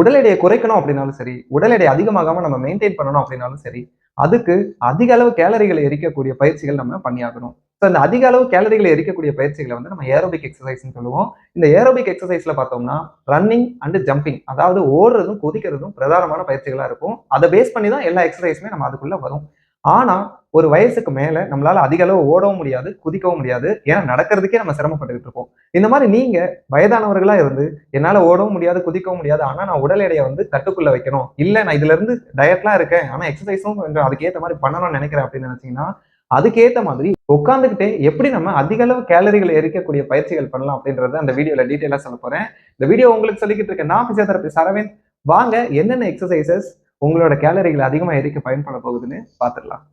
உடல் எடையை குறைக்கணும் அப்படின்னாலும் சரி உடல் எடை அதிகமாகாம நம்ம மெயின்டைன் பண்ணணும் அப்படின்னாலும் சரி அதுக்கு அதிக அளவு கேலரிகளை எரிக்கக்கூடிய பயிற்சிகள் நம்ம பண்ணியாகணும். ஸோ இந்த அதிக அளவு கேலரிகளை எரிக்கக்கூடிய பயிற்சிகளை வந்து நம்ம ஏரோபிக் எக்ஸசைஸ்னு சொல்லுவோம். இந்த ஏரோபிக் எக்ஸசைஸ்ல பார்த்தோம்னா ரன்னிங் அண்ட் ஜம்பிங் அதாவது ஓடுறதும் குதிக்கிறதும் பிரதானமான பயிற்சிகளாக இருக்கும். அதை பேஸ் பண்ணி தான் எல்லா எக்ஸசைஸுமே நம்ம அதுக்குள்ள வரும். ஆனா ஒரு வயசுக்கு மேல நம்மளால அதிக அளவு ஓடவும் முடியாது குதிக்கவும் முடியாது. ஏன்னா நடக்கிறதுக்கே நம்ம சிரமப்பட்டுக்கிட்டு இருக்கோம் இந்த மாதிரி நீங்க வயதானவர்களா இருந்து என்னால ஓடவும் முடியாது குதிக்கவும் முடியாது ஆனா நான் உடல் எடையை வந்து கட்டுக்குள்ள வைக்கணும். இல்ல நான் இதுல இருந்து டயட்லாம் இருக்கேன் ஆனா எக்ஸசைஸும் கொஞ்சம் அதுக்கேற்ற மாதிரி பண்ணணும்னு நினைக்கிறேன் அப்படின்னு நினைச்சீங்கன்னா அதுக்கேற்ற மாதிரி உட்காந்துக்கிட்டே எப்படி நம்ம அதிக அளவு கேலரிகளை எரிக்கக்கூடிய பயிற்சிகள் பண்ணலாம் அப்படின்றத அந்த வீடியோல டீட்டெயிலா சொல்ல போறேன். இந்த வீடியோ உங்களுக்கு சொல்லிக்கிட்டு இருக்கேன். நான் பிசியோதெரபி சரவேன் வாங்க என்னென்ன எக்ஸசைசஸ் உங்களோட கேலரிகளை அதிகமாக எரிக்க பயன்பட போகுதுன்னு பார்த்துடலாம்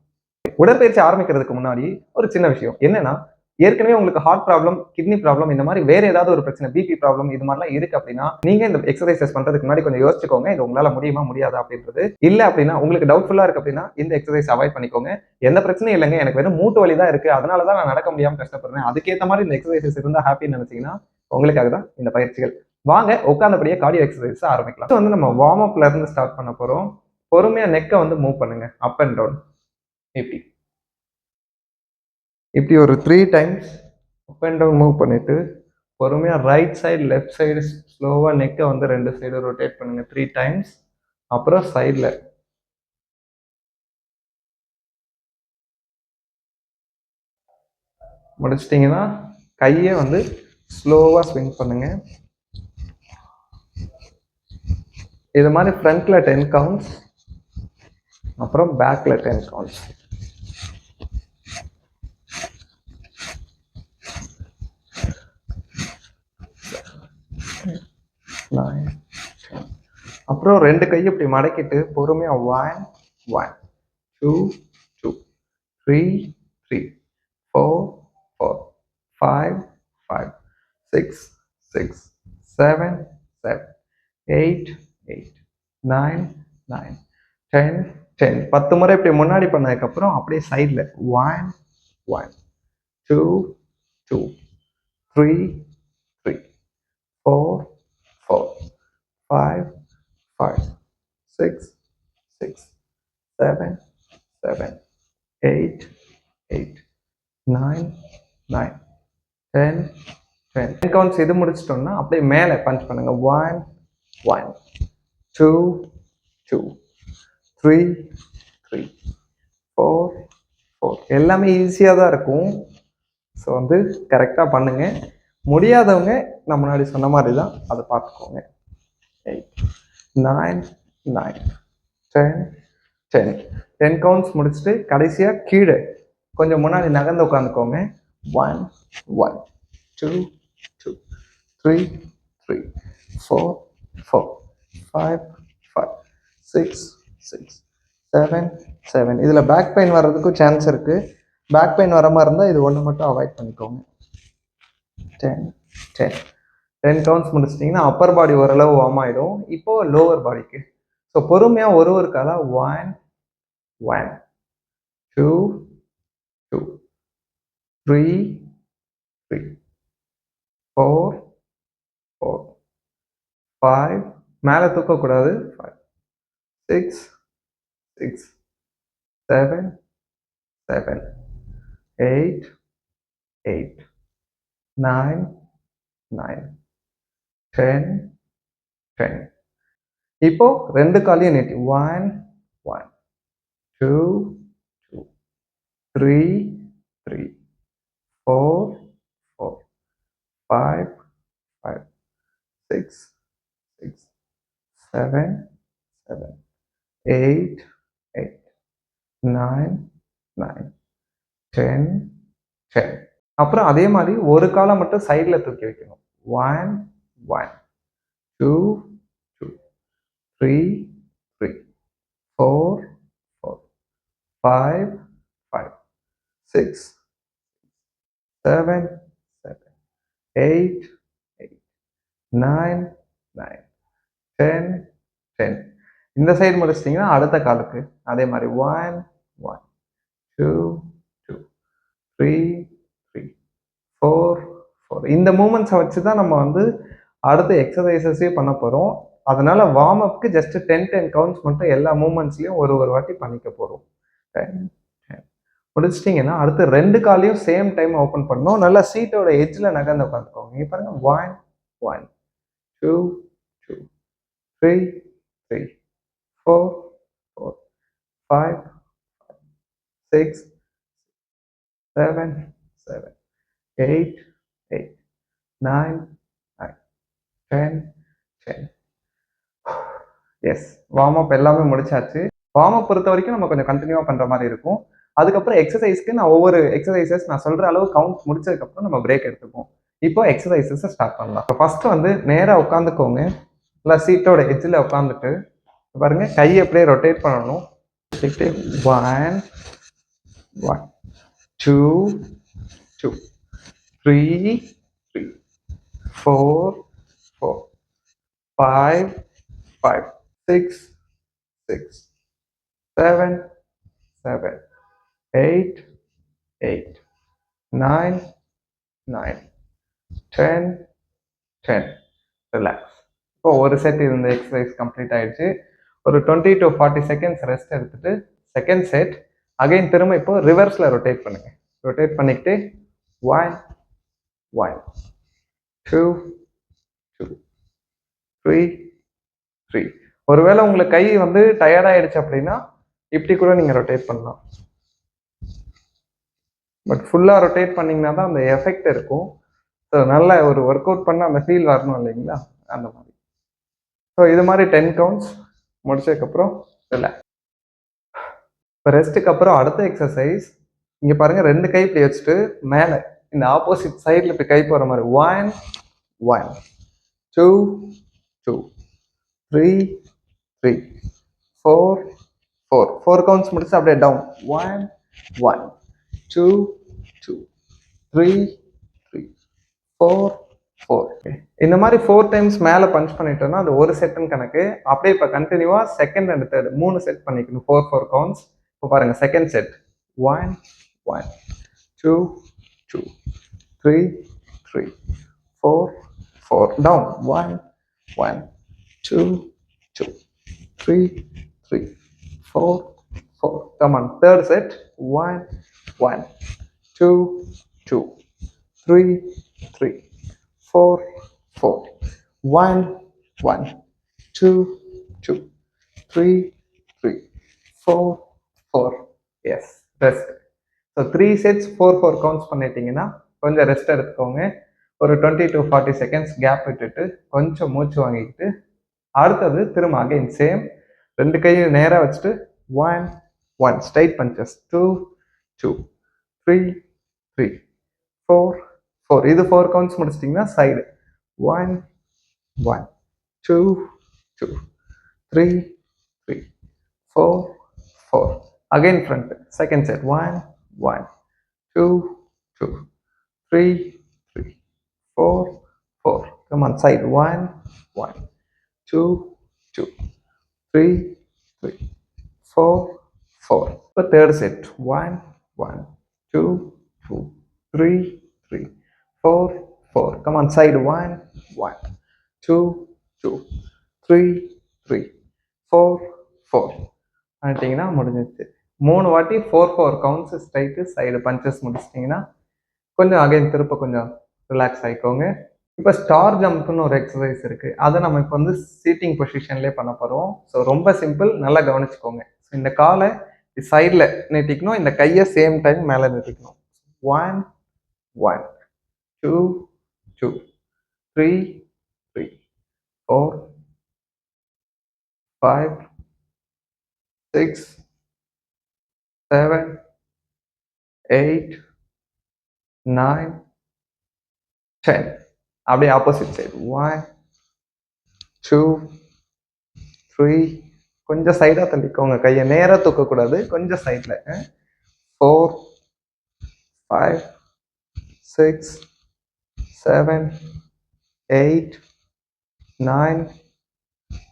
உடற்பயிற்சி ஆரம்பிக்கிறதுக்கு முன்னாடி ஒரு சின்ன விஷயம். என்னன்னா ஏற்கனவே உங்களுக்கு ஹார்ட் ப்ராப்ளம் கிட்னி ப்ராப்ளம் இந்த மாதிரி வேற ஏதாவது ஒரு பிரச்சனை பிபி ப்ராப்ளம் இது மாதிரிலாம் இருக்கு அப்படின்னா நீங்க இந்த எக்ஸசைசஸ் பண்றதுக்கு முன்னாடி கொஞ்சம் யோசிச்சுக்கோங்க. இது உங்களால முடியுமா முடியாதா அப்படின்றது. இல்ல அப்படின்னா உங்களுக்கு டவுட்ஃபுல்லா இருக்கு அப்படின்னா இந்த எக்ஸசைஸ் அவாய்ட் பண்ணிக்கோங்க. எந்த பிரச்சனையும் இல்லைங்க. எனக்கு வெறும் மூட்டு வலி தான் இருக்கு. அதனால தான் நான் நடக்க முடியாம கஷ்டப்படுறேன். அதுக்கேற்ற மாதிரி இந்த எக்ஸசைசஸ் இருந்தா ஹாப்பின்னு நினைச்சீங்கன்னா உங்களுக்காக தான் இந்த பயிற்சிகள். வாங்க உட்காந்தபடியே கார்டியோ எக்ஸசைஸ் ஆரம்பிக்கலாம். வந்து நம்ம வார்ம் அப்ல இருந்து ஸ்டார்ட் பண்ண போறோம். பொறுமையா நெக்கை வந்து மூவ் பண்ணுங்க. அப் அண்ட் டவுன் இப்படி இப்படி ஒரு three times up and down move பண்ணிட்டு பொறுமையா ரைட் சைடு லெஃப்ட் சைடு ஸ்லோவா நெக்கை வந்து ரெண்டு சைடு ரொட்டேட் பண்ணுங்க. த்ரீ டைம்ஸ் அப்புறம் சைடில் முடிச்சிட்டிங்கன்னா கையை வந்து ஸ்லோவாக ஸ்விங் பண்ணுங்கள் இது மாதிரி ஃப்ரண்ட்ல டென் கவுண்ட்ஸ் அப்புறம் பேக்ல டென் கவுண்ட்ஸ் அப்புறம் ரெண்டு கையை இப்படி மடக்கிட்டு பொறுமையா one one two two three three four four five five six six seven seven eight eight nine nine ten ten பத்து முறை இப்படி முன்னாடி பண்ணதுக்கப்புறம் அப்படியே சைடில் one one two two three three four four five five six six seven seven eight eight nine nine ten ten counts இது முடிச்சிட்டோம்னா அப்படியே மேலே பஞ்ச் பண்ணுங்கள் one one two two three three four four எல்லாமே ஈஸியாக தான் இருக்கும். ஸோ வந்து கரெக்டாக பண்ணுங்க. முடியாதவங்க நான் முன்னாடி சொன்ன மாதிரி தான் அதை பார்த்துக்கோங்க. Eight nine nine ten ten ten counts முடிச்சுட்டு கடைசியாக கீழே. கொஞ்சம் முன்னாடி நகர்ந்து உட்காந்துக்கோங்க. One one two two three three four four five five six six seven seven இதில் பேக் பெயின் வர்றதுக்கும் சான்ஸ் இருக்குது பேக் பெயின் வர மாதிரி இருந்தால் இது ஒன்று மட்டும் அவாய்ட் பண்ணிக்கோங்க. டென் டென் டென் கவுண்ட்ஸ் முடிச்சிட்டிங்கன்னா அப்பர் பாடி ஓரளவு வார்ம் ஆகிடும் இப்போ லோவர் பாடிக்கு ஸோ பொறுமையாக ஒரு ஒரு காலாக one one two two three three four four five மேலே தூக்கக்கூடாது. Five six six seven seven eight eight nine nine ten ten இப்போ ரெண்டு காலையும் நீட்டி. One one two two three three four four five five six seven seven eight eight nine nine ten ten. அப்புறம் அதே மாதிரி ஒரு காலம் மட்டும் சைடில் தூக்கி வைக்கணும். One one two two three three four four five five six seven seven eight eight nine nine ten ten இந்த சைடு முடிச்சிட்டிங்கன்னா அடுத்த காலுக்கு அதே மாதிரி one one two two three three four four இந்த மூமெண்ட்ஸை வச்சு தான் நம்ம வந்து அடுத்த எக்ஸசைசஸே பண்ண போகிறோம் அதனால வார்ம் அப்க்கு ஜஸ்ட் டென் டென் கவுண்ட்ஸ் மட்டும் எல்லா மூமெண்ட்ஸ்லையும் ஒரு ஒரு வாட்டி பண்ணிக்க போகிறோம் முடிச்சிட்டிங்கன்னா அடுத்து ரெண்டு காலையும் சேம் டைம் ஓப்பன் பண்ணணும். நல்லா சீட்டோட எஜ்ஜில் நகர்ந்து உட்காந்துக்கோங்க. இங்கே பாருங்க. One one two two three three four four five six seven seven eight eight nine nine ten ten yes warm up எல்லாமே முடிச்சாச்சு. வார்ம் அப் பொறுத்த வரைக்கும் நம்ம கொஞ்சம் கண்டினியூவாக பண்ணுற மாதிரி இருக்கும். அதுக்கப்புறம் எக்ஸசைஸ்க்கு நான் ஒவ்வொரு எக்ஸசைசஸ் நான் சொல்கிற அளவு கவுண்ட் முடிச்சதுக்கப்புறம் நம்ம பிரேக் எடுத்துப்போம் இப்போ எக்ஸசைசஸை ஸ்டார்ட் பண்ணலாம். இப்போ ஃபர்ஸ்ட் வந்து நேராக உட்காந்துக்கோங்க. இல்லை சீட்டோட எட்ஜில் உட்காந்துட்டு பாருங்க கையை அப்படியே ரொட்டேட் பண்ணணும். One one two two three three four four five five, six, six, seven, seven, eight, eight, nine, nine, ten, ten. Relax. இப்போ ஒரு செட் இருந்த எக்ஸசைஸ் கம்ப்ளீட் ஆயிடுச்சு. ஒரு twenty to forty seconds rest எடுத்துட்டு செகண்ட் செட் அகைன் திரும்ப இப்போ ரிவர்ஸில் rotate பண்ணுங்க. ரொட்டேட் பண்ணிக்கிட்டு one one two two three three ஒருவேளை உங்களுக்கு கை வந்து டயர்டாயிடுச்சு அப்படின்னா இப்படி கூட நீங்கள் ரொட்டேட் பண்ணலாம். பட் ஃபுல்லாக ரொட்டேட் பண்ணிங்கன்னா தான் அந்த எஃபெக்ட் இருக்கும். ஸோ நல்ல ஒரு ஒர்க் அவுட் பண்ணால் அந்த ஃபீல் வரணும் இல்லைங்களா? அந்த மாதிரி. ஸோ இது மாதிரி டென் கவுண்ட்ஸ் முடிச்சதுக்கப்புறம் இல்லை இப்போ ரெஸ்ட்டுக்கு அப்புறம் அடுத்த எக்ஸசைஸ் இங்கே பாருங்கள் ரெண்டு கை இப்படி வச்சுட்டு மேலே இந்த ஆப்போசிட் சைடில் இப்படி கை போகிற மாதிரி. One one two two three three four four four counts முடிச்சு அப்படியே down one one two two three three four four இந்த மாதிரி ஃபோர் டைம்ஸ் மேலே பஞ்ச் பண்ணிட்டோம்னா அது ஒரு செட்டுன்னு கணக்கு. அப்படியே இப்போ கண்டினியூவாக செகண்ட் அண்ட் தேர்ட் மூணு செட் பண்ணிக்கணும். ஃபோர் ஃபோர் கவுண்ட்ஸ் இப்போ பாருங்க second set one one two two three three four four down one one two, two, three, three, four, four. Come on, third set. One, one, two, two, three, four four, four. One, one, two, two, three, three, four, four. Yes, rest. So three sets four four counts பண்ணிட்டீங்கன்னா கொஞ்சம் rest எடுத்துக்கோங்க. ஒரு twenty to forty seconds gap விட்டுட்டு கொஞ்சம் மூச்சு வாங்கிக்கிட்டு அடுத்தது திரும்ப அகைன் சேம் ரெண்டு கையும் நேராக வச்சுட்டு one one straight punches two two three three four four இது four counts முடிச்சிட்டிங்கன்னா side one one two two three three four four again front second set one one two two three three four four come on side one one two, two, three, three, four, four. The third set. One, one, two, two, three, three, four, four. Come on, side. One, one, two, two, three, three, four, four. பண்ணிட்டீங்கன்னா முடிஞ்சிச்சு மூணு வாட்டி four four counts straight side punches முடிச்சிட்டிங்கன்னா கொஞ்சம் again திருப்ப கொஞ்சம் relax ஆகிக்கோங்க இப்போ star ஜம்ப்னு ஒரு exercise இருக்குது அதை நம்ம இப்போ வந்து சீட்டிங் பொசிஷன்லேயே பண்ண போகிறோம் ஸோ ரொம்ப சிம்பிள் நல்லா கவனிச்சுக்கோங்க. ஸோ இந்த காலை சைடில் நீட்டிக்கணும். இந்த கையை சேம் டைம் மேலே நீட்டிக்கணும். One one two two three three four five six seven eight nine ten அப்படியே opposite side one two three கொஞ்சம் சைடாக தள்ளிக்கோங்க. கையை நேராக தூக்கக்கூடாது. கொஞ்சம் சைடில் four five six seven eight nine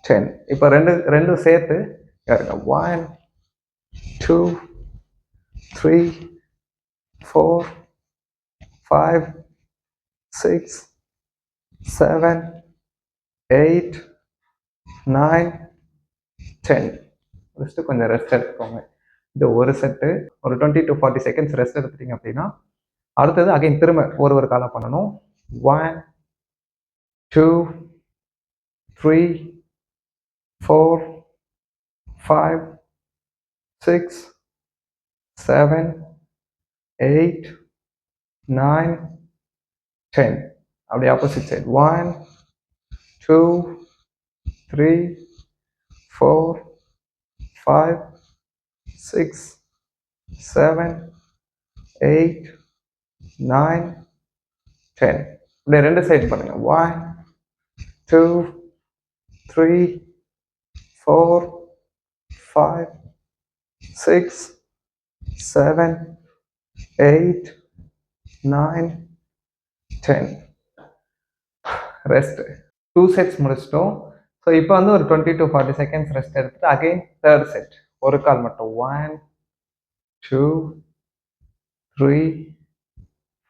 ten இப்போ ரெண்டு ரெண்டும் சேர்த்து one two three four five six seven eight nine ten first கொஞ்சம் ரெஸ்ட் எடுத்துக்கோங்க. இது ஒரு செட்டு ஒரு twenty to forty seconds rest எடுத்துட்டீங்க அப்படின்னா அடுத்தது அகைன் திரும்ப ஒரு ஒரு காலாக பண்ணணும். one, two, three, four, five, six, seven, eight, nine, ten. Now the opposite side. One, two, three, four, five, six, seven, eight, nine, ten. அப்படியே ரெண்டு சைட் பண்ணுங்க. One two three four five six seven eight nine ten rest two sets முடிச்சிட்டோம். So இப்போ வந்து ஒரு twenty to forty seconds rest எடுத்துட்டு again third set ஒரு கால் மட்டும். One two three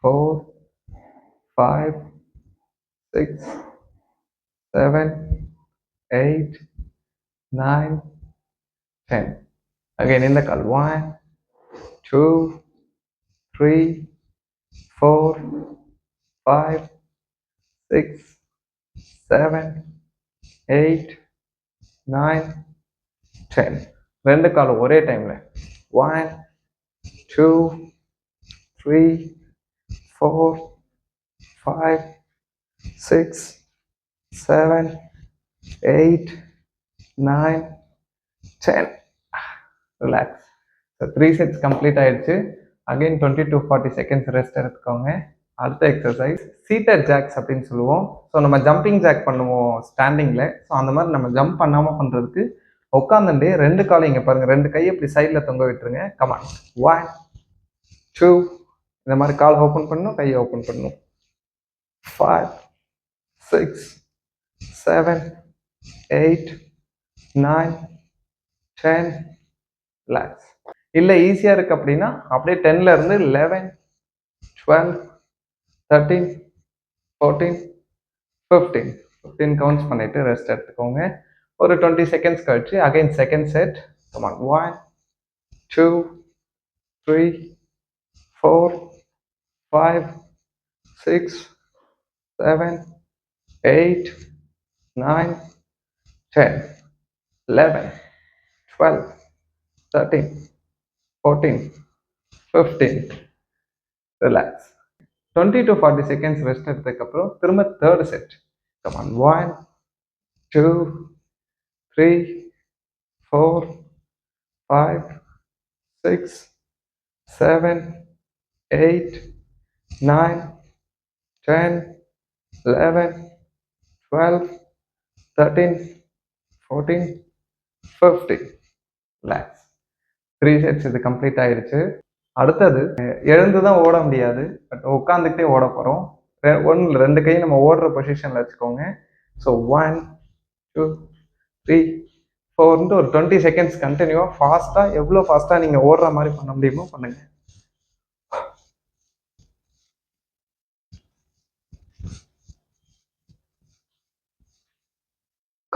four five six seven eight nine ten again இந்த கால் one two three four five six seven eight nine ten ரெண்டு காலம் ஒரே டைமில் one two three four five six seven eight nine ten relax so three sets complete ஆகிடுச்சு again twenty to forty seconds rest எடுத்துக்கோங்க. அடுத்த exercise seater Jacks அப்படின்னு சொல்லுவோம். So நம்ம ஜம்பிங் ஜாக் பண்ணுவோம் ஸ்டாண்டிங்கில் ஸோ அந்த மாதிரி நம்ம ஜம்ப் பண்ணாமல் பண்ணுறதுக்கு உட்காந்துட்டு ரெண்டு காலம் இங்கே பாருங்கள் ரெண்டு கையை இப்படி சைடில் தொங்க விட்டுருங்க. கமான் ஒன் டூ இந்த மாதிரி கால் ஓப்பன் பண்ணணும் கையை ஓப்பன் பண்ணணும். Five six seven eight nine ten lakhs இல்லை ஈஸியாக இருக்குது அப்படின்னா அப்படியே டென்ல இருந்து eleven twelve thirteen fourteen fifteen fifteen counts பண்ணிவிட்டு ரெஸ்ட் எடுத்துக்கோங்க. ஒரு டுவெண்ட்டி செகண்ட்ஸ் கழிச்சு again second set come on one two three four five six seven eight nine ten eleven twelve thirteen fourteen fifteen relax twenty to forty seconds rest எடுத்ததுக்கப்புறம் திரும்ப third set come on one two three four five six seven eight nine ten eleven twelve thirteen fourteen fifteen lakhs three sets இது complete ஆயிடுச்சு அடுத்தது எழுந்து தான் ஓட முடியாது. But உட்காந்துக்கிட்டே ஓட போகிறோம் ஒன்று ரெண்டு கையும் நம்ம ஓடுற பொசிஷனில் வச்சுக்கோங்க. ஸோ ஒன் டூ த்ரீ ஃபோர்ன்ட்டு ஒரு டுவெண்ட்டி செகண்ட்ஸ் கண்டினியூவாக ஃபாஸ்ட்டாக எவ்வளோ ஃபாஸ்ட்டாக நீங்கள் ஓடுற மாதிரி பண்ண முடியுமோ பண்ணுங்கள்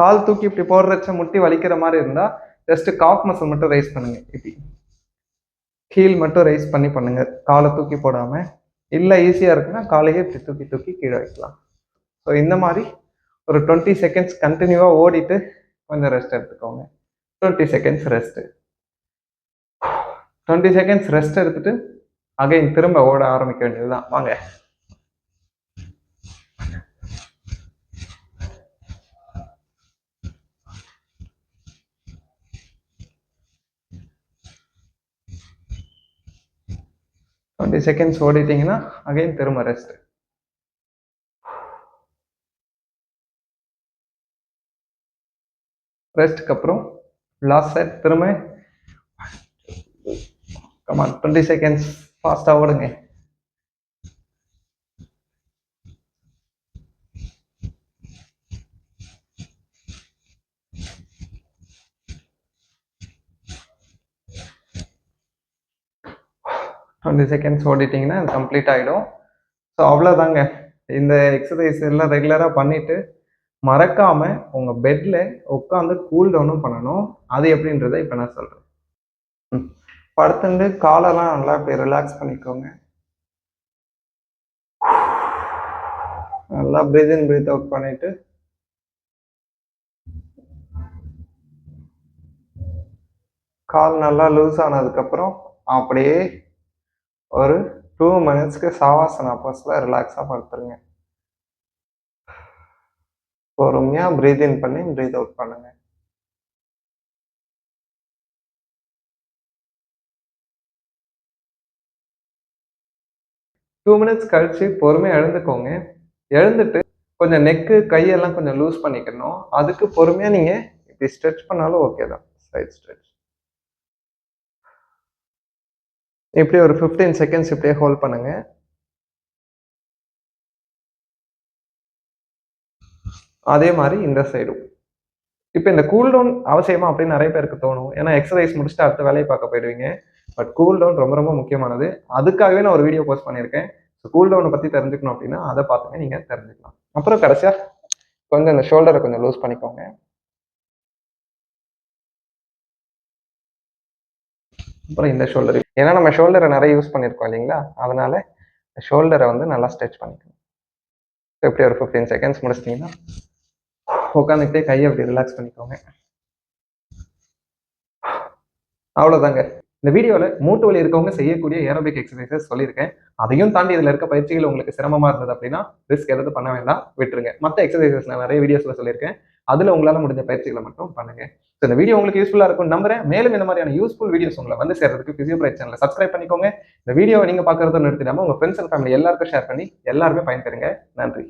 கால் தூக்கி இப்படி போடுறச்ச முட்டி வலிக்கிற மாதிரி இருந்தால் ஜஸ்ட் காஃப் மசில் மட்டும் ரைஸ் பண்ணுங்க. இப்படி. ஹீல் மட்டும் ரைஸ் பண்ணி பண்ணுங்க. காலை தூக்கி போடாம. இல்லை ஈஸியாக இருக்குன்னா காலையே இப்படி தூக்கி தூக்கி கீழே வைக்கலாம். ஸோ இந்த மாதிரி ஒரு டுவெண்ட்டி செகண்ட்ஸ் கண்டினியூவாக ஓடிட்டு கொஞ்சம் ரெஸ்ட் எடுத்துக்கோங்க. Twenty seconds rest twenty seconds rest எடுத்துட்டு அகைன் திரும்ப ஓட ஆரம்பிக்க வேண்டியதுதான். வாங்க. டுவெண்ட்டி செகண்ட்ஸ் ஓடிட்டீங்கன்னா அகைன் திரும்ப ரெஸ்ட் ரெஸ்ட்க்கு அப்புறம் லாஸ்ட் செட் திரும்ப. கமான் டுவெண்ட்டி செகண்ட்ஸ் ஃபாஸ்ட்டாக ஓடுங்க. டுவெண்ட்டி செகண்ட்ஸ் ஓடிட்டிங்கன்னா அது கம்ப்ளீட் ஆகிடும் ஸோ அவ்வளோதாங்க இந்த எக்ஸசைஸ் எல்லாம் ரெகுலராக பண்ணிவிட்டு மறக்காமல் உங்கள் பெட்டில் உட்காந்து கூல் டவுனும் பண்ணணும். அது எப்படின்றத இப்போ நான் சொல்கிறேன் ம். படுத்துட்டு காலெல்லாம் நல்லா இப்படி ரிலாக்ஸ் பண்ணிக்கோங்க. நல்லா பிரீத் இன் பிரீத் அவுட் பண்ணிவிட்டு கால் நல்லா லூஸ் ஆனதுக்கப்புறம் அப்படியே ஒரு டூ மினிட்ஸ்க்கு சாவாசனா போஸ்ல ரிலாக்ஸாக படுத்துருங்க. பொறுமையாக பிரீத் இன் பண்ணி பிரீத் அவுட் பண்ணுங்க. டூ மினிட்ஸ் கழிச்சு பொறுமையாக எழுந்துக்கோங்க. எழுந்துட்டு கொஞ்சம் நெக்கு கையெல்லாம் கொஞ்சம் லூஸ் பண்ணிக்கணும். அதுக்கு பொறுமையாக நீங்கள் இப்படி ஸ்ட்ரெச் பண்ணாலும் ஓகே தான். சைட் ஸ்ட்ரெச் இப்படி ஒரு ஃபிஃப்டீன் செகண்ட்ஸ் இப்படியே ஹோல்ட் பண்ணுங்க. அதே மாதிரி இந்த சைடும் இப்போ இந்த கூல் டவுன் அவசியமா அப்படின்னு நிறைய பேருக்கு தோணும். ஏன்னா எக்ஸசைஸ் முடிச்சுட்டு அடுத்த வேலையை பார்க்க போயிடுவீங்க. பட் கூல் டவுன் ரொம்ப ரொம்ப முக்கியமானது. அதுக்காகவே நான் ஒரு வீடியோ போஸ்ட் பண்ணியிருக்கேன். ஸோ கூல் டவுனை பற்றி தெரிஞ்சுக்கணும் அப்படின்னா அதை பார்த்துங்க நீங்கள் தெரிஞ்சுக்கலாம். அப்புறம் கடைசியா கொஞ்சம் இந்த ஷோல்டரை கொஞ்சம் லூஸ் பண்ணிக்கோங்க. அப்புறம் இந்த ஷோல்டர் ஏன்னா நம்ம ஷோல்டரை நிறைய யூஸ் பண்ணியிருக்கோம் இல்லைங்களா? அதனால ஷோல்டரை வந்து நல்லா ஸ்ட்ரெச் பண்ணிக்கணும். எப்படி ஒரு ஃபிஃப்டீன் செகண்ட்ஸ் முடிச்சிட்டிங்கன்னா உட்காந்துக்கிட்டே கையை அப்படி ரிலாக்ஸ் பண்ணிக்கோங்க. அவ்வளோதாங்க இந்த வீடியோவில் மூட்டு வலி இருக்கவங்க செய்யக்கூடிய ஏரோபிக் எக்ஸசைசஸ் சொல்லியிருக்கேன். அதையும் தாண்டி இதில் இருக்க பயிற்சிகள் உங்களுக்கு சிரமமாக இருந்தது அப்படின்னா ரிஸ்க் எதாவது பண்ண வேண்டாம். விட்டுருங்க. மற்ற எக்ஸசைசஸ் நான் நிறைய வீடியோஸில் சொல்லியிருக்கேன். அதில் உங்களால் முடிஞ்ச பயிற்சிகளை மட்டும் பண்ணுங்கள் ஸோ இந்த வீடியோ உங்களுக்கு யூஸ்ஃபுல்லாக இருக்கும் நம்புறேன். மேலும் இந்த மாதிரியான யூஸ்ஃபுல் வீடியோஸ் உங்களை வந்து சேர்றதுக்கு பிசியோபிரைட் சேனலை சப்ஸ்கிரைப் பண்ணிக்கோங்க. இந்த வீடியோவை நீங்கள் பார்க்குறதும் நிறுத்திடாமல் உங்கள் ஃப்ரெண்ட்ஸ் அண்ட் ஃபேமிலி எல்லாருக்கும் ஷேர் பண்ணி எல்லாருமே பயன்பெறுங்க. நன்றி.